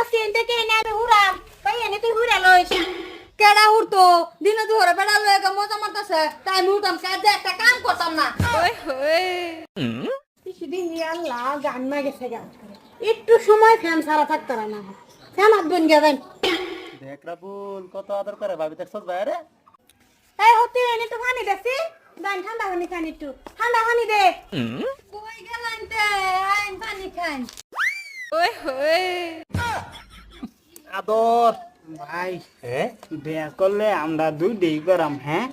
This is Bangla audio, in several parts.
পাচ্ছি এনতে কে এনে আমি হুরাম তাই এনে তুই হুরা লইস কেডা উঠতো দিনে দুপুরে বেড়া লয়ে গা মজা মারতাছে। তাই আমি উঠতাম কাজে একটা কাম করতাম না। কিছুদিন আল্লাহ গান মা গেছে গান। একটু সময় ফ্যান সারা থাকতে না। ফ্যান আদবেন গেবেন দেখ রাবুল কত আদর করে ভাবি দেখছ ভাই রে। এই হতে এনে তো পানি দেখছি দেন ঠান্ডা পানি খান একটু। ঠান্ডা পানি দে। কই গেলেন তে আইন পানি খান। আদর ভাই হ্যাঁ বিয়া করলে আমরা দুই ডেই করাম হ্যাঁ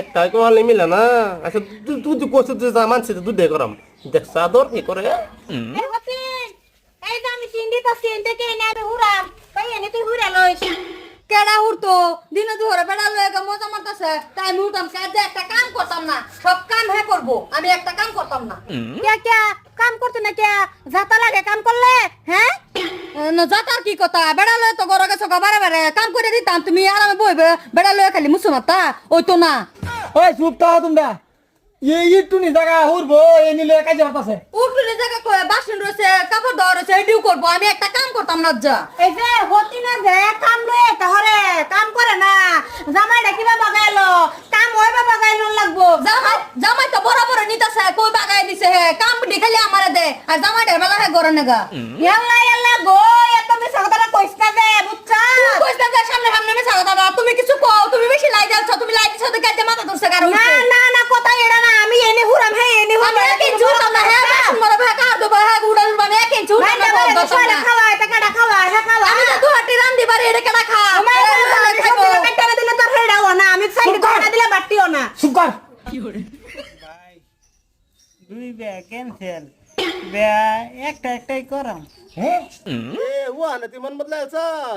একটা মিলে না। আচ্ছা তুই তুই তুই তুই যা মানছিস তুই দে করাম। দেখ আদর কি করে? এই তো কে আমি হুরাম। তাই এনে তুই হুরা কেডা উঠতো দিনে দুপুরে বেড়া লয়ে গা মজা মারতাছে। তাই উঠতাম কাজে একটা কাম করতাম না। সব কাম হ্যাঁ করব। আমি একটা কাম করতাম না। কে কে? কাম করতে না কে? যাতা লাগে কাম করলে হ্যাঁ না যাতার কি কথা? বেড়া লয়ে তো গরো গেছো বারে বারে কাম করে দিতাম তুমি। আরামে বইবে বেড়া লয়ে খালি মুসু মাতা। ওই তো না। ওই চুপ থাও তোমরা। এই একটু নি জায়গা হুরবো এই নিলে কাজে হতাছে উঠলে জায়গা কয়ে বাসন রয়েছে কাপড় ধোয়া রয়েছে এডিও করব আমি একটা কাম করতাম না যা এই যে হতি না যে কাম লয়ে তাহলে কাম করে না। জামাই ডাকিবা বাগাইলো কাম হইবা বাগাইলো লাগবো। জামাই জামাই তো বরাবর নিতাছে কই বাগাই দিছে হে? কাম ডি খালি আমারে দে। আর জামাই বেলা হে গরো নেগা। ইয়াল্লা ইয়াল্লা গো এত মিছা কথাটা কইছ না যে বুঝছা কইছ না যে সামনে সামনে মেছা কথা দাও তুমি কিছু কও তুমি বেশি লাই যাচ্ছ তুমি লাই দিছো তো কাজে মাথা ধরছে কারও না না না কথা এড়া না আমি এনে হুরাম হে এনে হুরাম আমি এক ইঞ্চি না হ্যাঁ বাসন মরে কার দেবো হ্যাঁ উড়াল উড়বানে এক ইঞ্চি না ভাই না। খাওয়া এটা কাটা খাওয়া এটা খাওয়া? আমি তো দুহাটি রান্ধি পারি এটা কেডা খা আমার কাটা দিলে তোর হেডাও না আমি সাইড কাটা দিলে বাটিও না। চুপ কর। ভাই দুই বিয়া ক্যান্সেল একটা একটাই করাম। হ্যাঁ? তুই মন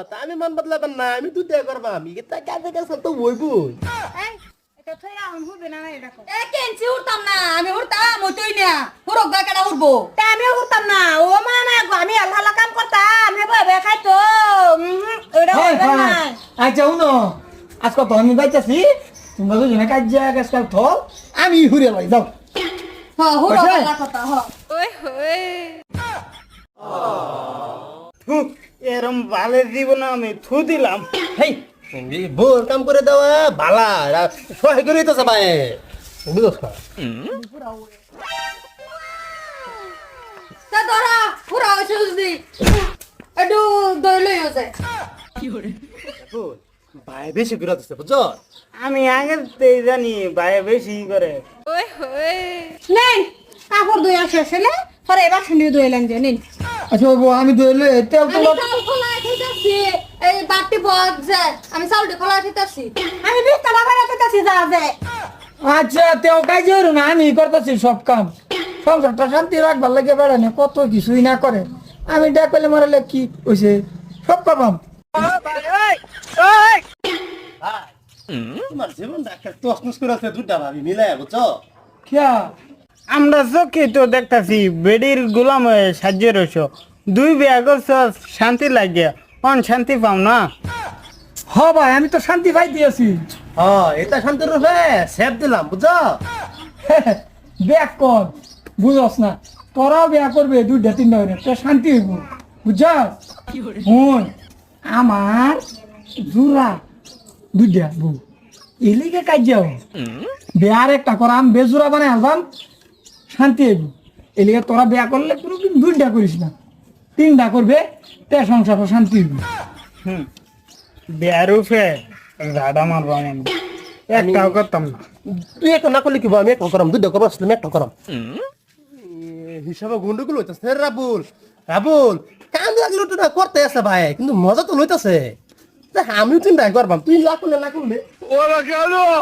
তা আমি মন বদলাবেন না আমি তুই করবা আমি। কাজে তো উঠতাম না আমি উঠতাম ওই তুই না হুরক গা কেডা উঠবো তা আমিও করতাম না ও মা না আমি আল্লাহ কাম করতাম খাইতো আচ্ছা উনো আজ কত আমি যাইতাছি তোমরা দুজনে কাজে আমি হুরে লাই যাও। হ্যাঁ হ্যাঁ। থু এরম বালের জীবন আমি থু দিলাম। হেই বোর কাম করে দেওয়া ভালা সহায় করে দিতেছে ভাই। বুঝছ না? ধরা পুরা হয়েছে যদি। একটু দই লই যায়। ভাই বেশি করে দিচ্ছে বুঝছ আমি থেকে জানি ভাই বেশি করে। নেন কাপড় ধুই আসে ছেলে পরে এবার শুনিয়ে ধুইলেন যে নিন। আচ্ছা বাবু আমি এই বাটি আমি চাউলটি খেতেছি। আমি বিস্তারা যা আচ্ছা তেও কাজে হইল না আমি করতেছি সব কাম। সংসারটা শান্তি রাখবার লাগে বেড়ানে কত কিছুই না করে। আমি ডাক পেলে মারালে কি হয়েছে সব পাবাম তোমার জীবনটা একটা তসমস করে আছে দুটা ভাবি মিলাই বুঝছ? আমরা চোখে তো দেখতাছি বেডির গোলাম হয়ে সাহায্য রয়েছ দুই বিয়া করছ শান্তি লাগে অন শান্তি পাও না? হ ভাই আমি তো শান্তি পাই দিয়েছি হ্যাঁ এটা শান্তির রূপে সেভ দিলাম বুঝছ? ব্যাক কর বুঝস না। তোরাও বিয়া করবে দুইটা তিনটা করে তো শান্তি হইব বুঝছস? হুন আমার জুরা দুইটা বউ। এলিকে কাজ যাও বিয়ার একটা করাম বেজুরা বানাই আলবাম শান্তি হইব। এলিকে তোরা বিয়া করলে কোনোদিন দুইটা করিস না। তিনটা করবে তে সংসার শান্তি হইব। হুম। বিয়ার উপরে রাডা মারবা মানে একটাও করতাম না। তুই একটা না করলে কি আমি একটা করাম দুইটা করব আসলে আমি একটা করাম। হিসাবে গন্ডগোল হইতেছে। রাবুল রাবুল কাম লাগল তো না করতে আছে ভাই কিন্তু মজা তো লইতেছে। আমিও চিন্তা করবাম। তুই না করলে না করলে Hola, Carlos!